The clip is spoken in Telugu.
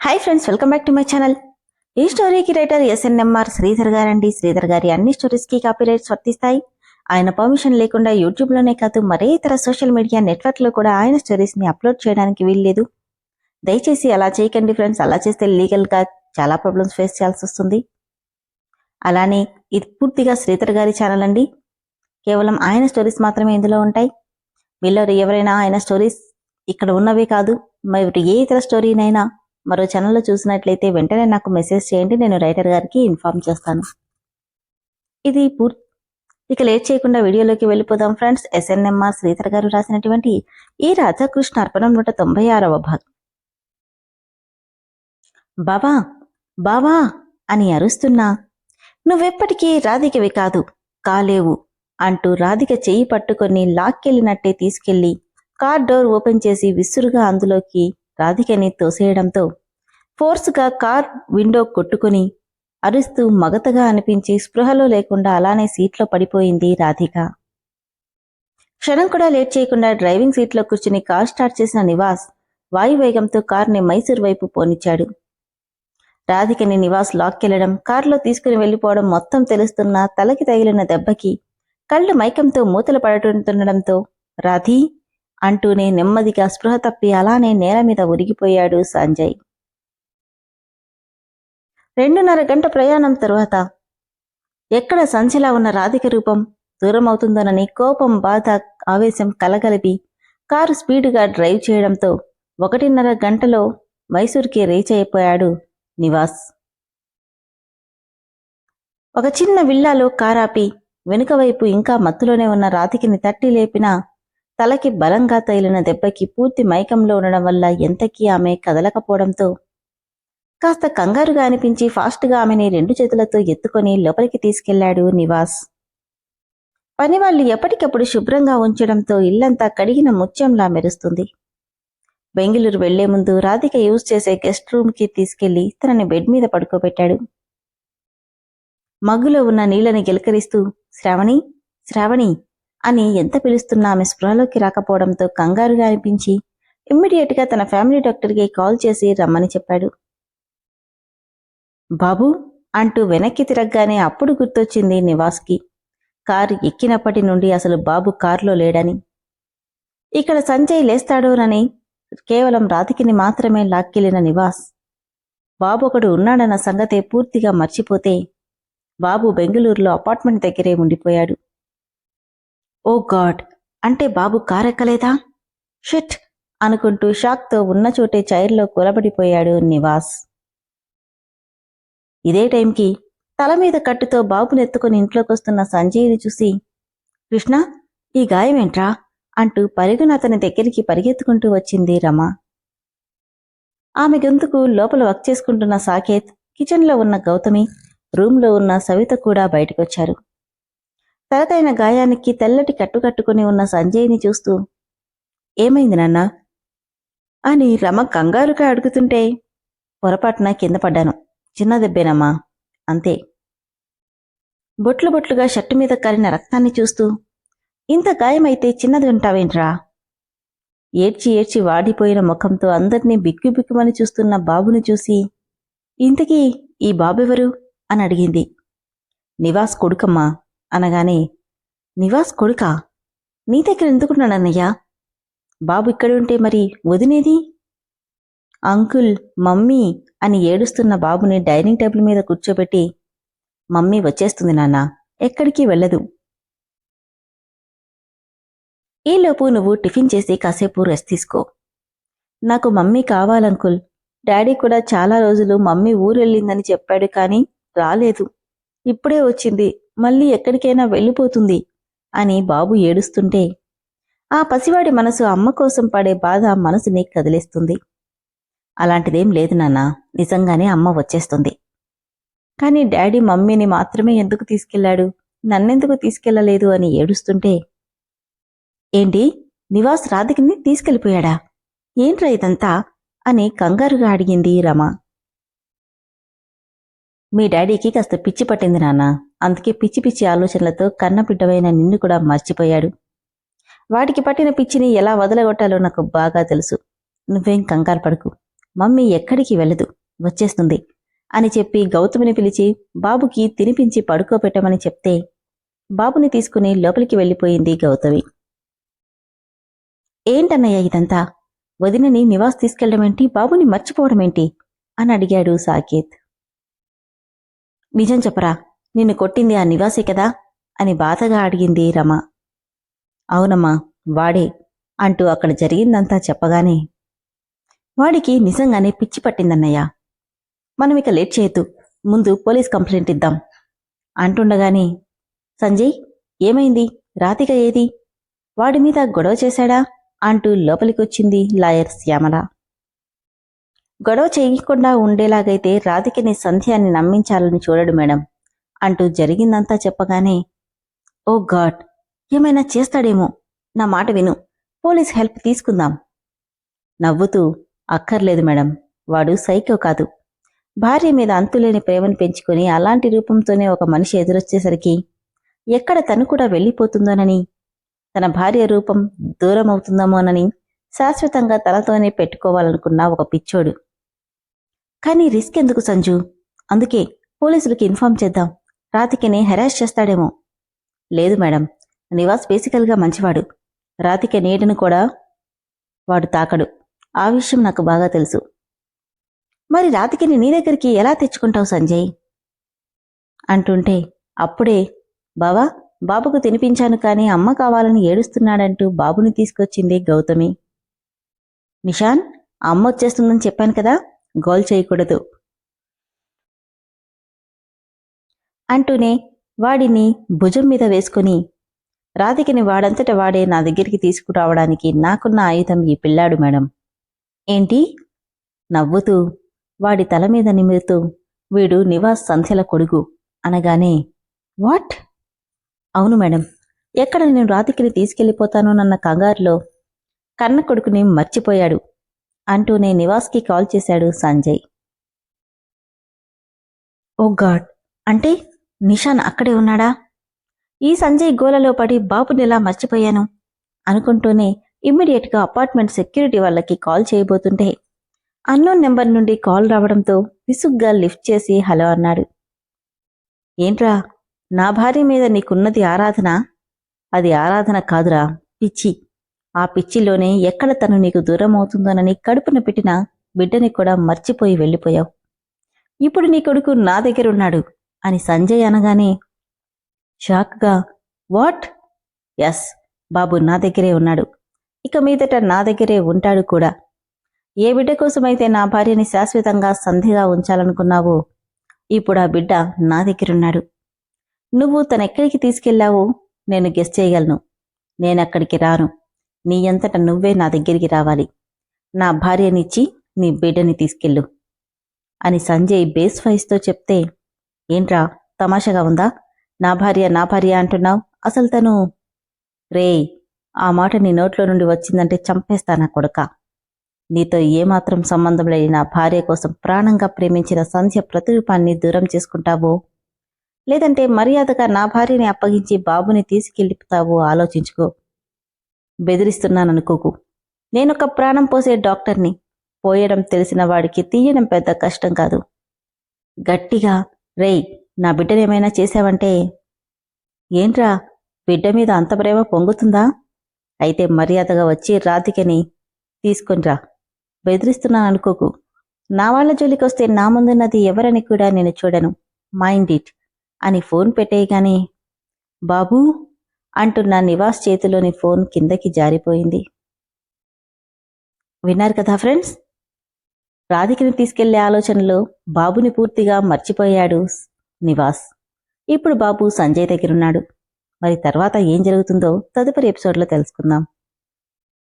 Hi friends welcome back to my channel ఈ స్టోరీకి రైటర్ ఎస్ఎన్ఎంఆర్ శ్రీధర్ గారండి. శ్రీధర్ గారి అన్ని స్టోరీస్కి కాపీరైట్స్ వర్తిస్తాయి ఆయన పర్మిషన్ లేకుండా యూట్యూబ్లోనే కాదు మరే ఇతర సోషల్ మీడియా నెట్వర్క్లో కూడా ఆయన స్టోరీస్ని అప్లోడ్ చేయడానికి వీల్లేదు. దయచేసి అలా చేయకండి ఫ్రెండ్స్ అలా చేస్తే లీగల్గా చాలా ప్రాబ్లమ్స్ ఫేస్ చేయాల్సి వస్తుంది. అలానే ఇది పూర్తిగా శ్రీధర్ గారి ఛానల్ అండి. కేవలం ఆయన స్టోరీస్ మాత్రమే ఇందులో ఉంటాయి. వీళ్ళు ఎవరైనా ఆయన స్టోరీస్ ఇక్కడ ఉన్నవే కాదు మరి ఏ ఇతర స్టోరీనైనా మరో ఛానల్లో చూసినట్లయితే వెంటనే నాకు మెసేజ్ చేయండి నేను రైటర్ గారికి ఇన్ఫార్మ్ చేస్తాను. ఇది పూర్తి ఇక లేట్ చేయకుండా వీడియోలోకి వెళ్ళిపోదాం ఫ్రెండ్స్ ఎస్ఎన్ఎంఆర్ శ్రీధర్ గారు రాసినటువంటి ఈ రాధాకృష్ణ అర్పణం నూట తొంభై ఆరవ భాగం. బావా బావా అని అరుస్తున్నా నువ్వెప్పటికీ రాధికవి కాదు కాలేవు అంటూ రాధిక చెయ్యి పట్టుకొని లాక్కెళ్ళినట్టే తీసుకెళ్ళి కార్ డోర్ ఓపెన్ చేసి విసురుగా అందులోకి రాధికని తోసేయడంతో ఫోర్స్గా కార్ విండో కొట్టుకుని అరుస్తూ మగతగా అనిపించి స్పృహలో లేకుండా అలానే సీట్లో పడిపోయింది రాధిక. క్షణం కూడా లేట్ చేయకుండా డ్రైవింగ్ సీట్లో కూర్చుని కార్ స్టార్ట్ చేసిన నివాస్ వాయువేగంతో కార్ని మైసూర్ వైపు పోనిచ్చాడు. రాధికని నివాస్ లాక్కెళ్ళడం కారులో తీసుకుని వెళ్ళిపోవడం మొత్తం తెలుస్తున్న తలకి తగిలిన దెబ్బకి కళ్ళు మైకంతో మూతలు పడుతుండడంతో రాధీ అంటూనే నెమ్మదిగా స్పృహ తప్పి అలానే నేల మీద ఉరిగిపోయాడు సంజయ్. రెండున్నర గంట ప్రయాణం తరువాత ఎక్కడ సంచిలా ఉన్న రాధిక రూపం దూరమవుతుందోనని కోపం బాధ ఆవేశం కలగలిపి కారు స్పీడుగా డ్రైవ్ చేయడంతో ఒకటిన్నర గంటలో మైసూర్కి రీచ్ అయిపోయాడు నివాస్. ఒక చిన్న విల్లాలో కారాపి వెనుక వైపు ఇంకా మత్తులోనే ఉన్న రాధికని తట్టి లేపినా తలకి బలంగా తగిలిన దెబ్బకి పూర్తి మైకంలో ఉండడం వల్ల ఎంతకీ ఆమె కదలకపోవడంతో కాస్త కంగారుగా అనిపించి ఫాస్ట్గా ఆమెని రెండు చేతులతో ఎత్తుకొని లోపలికి తీసుకెళ్ళాడు నివాస్. పనివాళ్ళు ఎప్పటికప్పుడు శుభ్రంగా ఉంచడంతో ఇల్లంతా కడిగిన ముత్యంలా మెరుస్తుంది. బెంగళూరు వెళ్ళే ముందు రాధిక యూజ్ చేసే గెస్ట్ రూమ్కి తీసుకెళ్ళి తనని బెడ్ మీద పడుకోబెట్టాడు. మగ్గులో ఉన్న నీళ్ళని గిలకరిస్తూ శ్రావణి శ్రావణి అని ఎంత పిలుస్తున్నా ఆమె స్పృహలోకి రాకపోవడంతో కంగారుగా అనిపించి ఇమ్మీడియట్గా తన ఫ్యామిలీ డాక్టర్కి కాల్ చేసి రమ్మని చెప్పాడు. బాబు! అంటూ వెనక్కి తిరగగానే అప్పుడు గుర్తొచ్చింది నివాస్కి. కారు ఎక్కినప్పటి నుండి అసలు బాబు కారులో లేడని. ఇక్కడ సంజయ్ లేస్తాడోనని కేవలం రాతికిని మాత్రమే లాక్కెళ్ళిన నివాస్. బాబు ఒకడు ఉన్నాడన్న సంగతే పూర్తిగా మర్చిపోతే బాబు బెంగళూరులో అపార్ట్మెంట్ దగ్గరే ఉండిపోయాడు. Oh God! అంటే బాబు కారెక్కలేదా? షిట్! అనుకుంటూ షాక్తో ఉన్న చోటే చైర్లో కూలబడిపోయాడు నివాస్. ఇదే టైంకి తల మీద కట్టుతో బాబునెత్తుకుని ఇంట్లోకొస్తున్న సంజయ్ని చూసి కృష్ణ ఈ గాయమేంట్రా? అంటూ పరుగున అతని దగ్గరికి పరిగెత్తుకుంటూ వచ్చింది రమ. ఆమె గొంతుకు లోపల వర్క్ చేసుకుంటున్న సాకేత్ కిచెన్లో ఉన్న గౌతమి రూంలో ఉన్న సవిత కూడా బయటకొచ్చారు. తలకైన గాయానికి తెల్లటి కట్టుకట్టుకుని ఉన్న సంజయ్ని చూస్తూ ఏమైంది నాన్న? అని రమ కంగారుగా అడుగుతుంటే పొరపాటున కింద పడ్డాను. చిన్న దెబ్బేనమ్మా. అంతే. బొట్లు బొట్లుగా షర్టు మీద కారిన రక్తాన్ని చూస్తూ ఇంత గాయమైతే చిన్నది ఉంటావేంట్రా? ఏడ్చి ఏడ్చి వాడిపోయిన ముఖంతో అందరినీ బిక్కుబిక్కుమని చూస్తున్న బాబుని చూసి ఇంతకీ ఈ బాబెవరు? అని అడిగింది. నివాస్ కొడుకమ్మా. అనగానే నివాస్ కొడుకా నీ దగ్గర ఎందుకున్నాడన్నయ్యా బాబు ఇక్కడ ఉంటే మరి వదినేది? అంకుల్ మమ్మీ అని ఏడుస్తున్న బాబుని డైనింగ్ టేబుల్ మీద కూర్చోబెట్టి మమ్మీ వచ్చేస్తుంది నాన్న ఎక్కడికి వెళ్ళదు. ఈలోపు నువ్వు టిఫిన్ చేసి కాసేపు రెస్ట్ తీసుకో. నాకు మమ్మీ కావాలంకుల్. డాడీ కూడా చాలా రోజులు మమ్మీ ఊరెళ్ళిందని చెప్పాడు కానీ రాలేదు. ఇప్పుడే వచ్చింది. మళ్ళీ ఎక్కడికైనా వెళ్ళిపోతుంది అని బాబు ఏడుస్తుంటే ఆ పసివాడి మనసు అమ్మ కోసం పడే బాధ మనసుని కదిలేస్తుంది. అలాంటిదేం లేదు నాన్న నిజంగానే అమ్మ వచ్చేస్తుంది. కానీ డాడీ మమ్మీని మాత్రమే ఎందుకు తీసుకెళ్ళాడు నన్నెందుకు తీసుకెళ్ళలేదు అని ఏడుస్తుంటే ఏంటి? నివాస్ రాధికిని తీసుకెళ్ళిపోయాడా ఏంట్రా ఇదంతా? అని కంగారుగా అడిగింది రమ. మీ డాడీకి కాస్త పిచ్చి పట్టింది నాన్న. అందుకే పిచ్చి పిచ్చి ఆలోచనలతో కన్నబిడ్డవైన నిన్ను కూడా మర్చిపోయాడు. వాడికి పట్టిన పిచ్చిని ఎలా వదలగొట్టాలో నాకు బాగా తెలుసు. నువ్వేం కంగారు పడకు. మమ్మీ ఎక్కడికి వెళ్ళదు. వచ్చేస్తుంది. అని చెప్పి గౌతమిని పిలిచి బాబుకి తినిపించి పడుకోబెట్టమని చెప్తే బాబుని తీసుకుని లోపలికి వెళ్ళిపోయింది గౌతమి. ఏంటన్నయ్య ఇదంతా? వదినని నివాస్ తీసుకెళ్ళడమేంటి బాబుని మర్చిపోవడమేంటి? అని అడిగాడు సాకేత్. నిజం చెప్పరా? నిన్ను కొట్టింది ఆ నివాసే కదా? అని బాధగా అడిగింది రమ. అవునమ్మా వాడే అంటూ అక్కడ జరిగిందంతా చెప్పగానే వాడికి నిజంగానే పిచ్చి పట్టిందన్నయ్య. మనం ఇక లేట్ చేయొద్దు ముందు పోలీస్ కంప్లైంట్ ఇద్దాం అంటుండగానే సంజయ్ ఏమైంది? రాతిక ఏది? వాడి మీద గొడవ చేశాడా? అంటూ లోపలికొచ్చింది లాయర్ శ్యామల. గొడవ చేయకుండా ఉండేలాగైతే రాధికని సంధ్యాన్ని నమ్మించాలని చూడడు మేడం. అంటూ జరిగిందంతా చెప్పగానే ఓ గాడ్ ఏమైనా చేస్తాడేమో. నా మాట విను. పోలీస్ హెల్ప్ తీసుకుందాం. నవ్వుతూ అక్కర్లేదు మేడం. వాడు సైకో కాదు. భార్య మీద అంతులేని ప్రేమను పెంచుకొని అలాంటి రూపంతోనే ఒక మనిషి ఎదురొచ్చేసరికి ఎక్కడ తను కూడా వెళ్ళిపోతుందోనని తన భార్య రూపం దూరం అవుతుందేమోనని శాశ్వతంగా తనతోనే పెట్టుకోవాలనుకున్న ఒక పిచ్చోడు. కానీ రిస్క్ ఎందుకు సంజు? అందుకే పోలీసులకి ఇన్ఫార్మ్ చేద్దాం. రాతికని హెరాస్ చేస్తాడేమో. లేదు మేడం నివాస్ బేసికల్గా మంచివాడు. రాతిక నీటిని కూడా వాడు తాకడు. ఆ విషయం నాకు బాగా తెలుసు. మరి రాతికిని నీ దగ్గరికి ఎలా తెచ్చుకుంటావు సంజయ్? అంటుంటే అప్పుడే బావా బాబుకు తినిపించాను కానీ అమ్మ కావాలని ఏడుస్తున్నాడంటూ బాబుని తీసుకొచ్చింది గౌతమి. నిషాన్ అమ్మ వచ్చేస్తుందని చెప్పాను కదా గోల్ చేయకూడదు. అంటూనే వాడిని భుజం మీద వేసుకుని రాధికని వాడంతట వాడే నా దగ్గరికి తీసుకురావడానికి నాకున్న ఆయుధం ఈ పిల్లాడు మేడం. ఏంటి? నవ్వుతూ వాడి తల మీద నిమిరుతూ వీడు నివాస్ సంధ్యల కొడుకు అనగానే వాట్? అవును మేడం. ఎక్కడ నేను రాధికని తీసుకెళ్ళిపోతానోనన్న కంగారులో కన్న కొడుకుని మర్చిపోయాడు అంటూనే నివాస్కి కాల్ చేశాడు సంజయ్. ఓ గాడ్. అంటే? నిషాన్ అక్కడే ఉన్నాడా? ఈ సంజయ్ గోలలో పడి బాబునిలా మర్చిపోయాను? అనుకుంటూనే ఇమ్మీడియట్గా అపార్ట్మెంట్ సెక్యూరిటీ వాళ్ళకి కాల్ చేయబోతుంటే అన్నోన్ నెంబర్ నుండి కాల్ రావడంతో విసుగ్గా లిఫ్ట్ చేసి హలో అన్నాడు. ఏంట్రా నా భార్య మీద నీకున్నది ఆరాధన? అది ఆరాధన కాదురా పిచ్చి. ఆ పిచ్చిలోనే ఎక్కడ తను నీకు దూరం అవుతుందోనని కడుపున పెట్టిన బిడ్డని కూడా మర్చిపోయి వెళ్ళిపోయావు. ఇప్పుడు నీ కొడుకు నా దగ్గరున్నాడు. అని సంజయ్ అనగానే షాక్గా వాట్? ఎస్ బాబు నా దగ్గరే ఉన్నాడు. ఇక మీదట నా దగ్గరే ఉంటాడు కూడా. ఏ బిడ్డ కోసమైతే నా భార్యని శాశ్వతంగా సంధిగా ఉంచాలనుకున్నావో ఇప్పుడు ఆ బిడ్డ నా దగ్గరున్నాడు. నువ్వు తనెక్కడికి తీసుకెళ్ళావో నేను గెస్ చేయగలను. నేనక్కడికి రాను. నీ అంతట నువ్వే నా దగ్గరికి రావాలి. నా భార్యనిచ్చి నీ బిడ్డని తీసుకెళ్ళు అని సంజయ్ బేస్ ఫైస్తో చెప్తే ఏంట్రా తమాషగా ఉందా? నా భార్య నా భార్య అంటున్నావు. అసలు తను రేయ్ ఆ మాట నీ నోట్లో నుండి వచ్చిందంటే చంపేస్తానా కొడక? నీతో ఏమాత్రం సంబంధం లేని నా భార్య కోసం ప్రాణంగా ప్రేమించిన సంధ్య ప్రతిరూపాన్ని దూరం చేసుకుంటావో? లేదంటే మర్యాదగా నా భార్యని అప్పగించి బాబుని తీసుకెళ్ళిపోతావో ఆలోచించుకో. బెదిరిస్తున్నాననుకోకు. నేనొక ప్రాణం పోసే డాక్టర్ని. పోయడం తెలిసిన వాడికి తీయడం పెద్ద కష్టం కాదు. గట్టిగా రేయ్ నా బిడ్డనేమైనా చేశావంటే? ఏంట్రా బిడ్డ మీద అంత ప్రేమ పొంగుతుందా? అయితే మర్యాదగా వచ్చి రాధికని తీసుకొనిరా. బెదిరిస్తున్నాననుకోకు నా వాళ్ళ జోలికొస్తే నా ముందున్నది ఎవరని కూడా నేను చూడను. మైండ్ ఇట్ అని ఫోన్ పెట్టేయగానే బాబూ అంటున్న నివాస్ చేతిలోని ఫోన్ కిందకి జారిపోయింది. విన్నారు కదా ఫ్రెండ్స్? రాధికని తీసుకెళ్ళే ఆలోచనలో బాబుని పూర్తిగా మర్చిపోయాడు నివాస్. ఇప్పుడు బాబు సంజయ్ దగ్గరున్నాడు. మరి తర్వాత ఏం జరుగుతుందో తదుపరి ఎపిసోడ్లో తెలుసుకుందాం.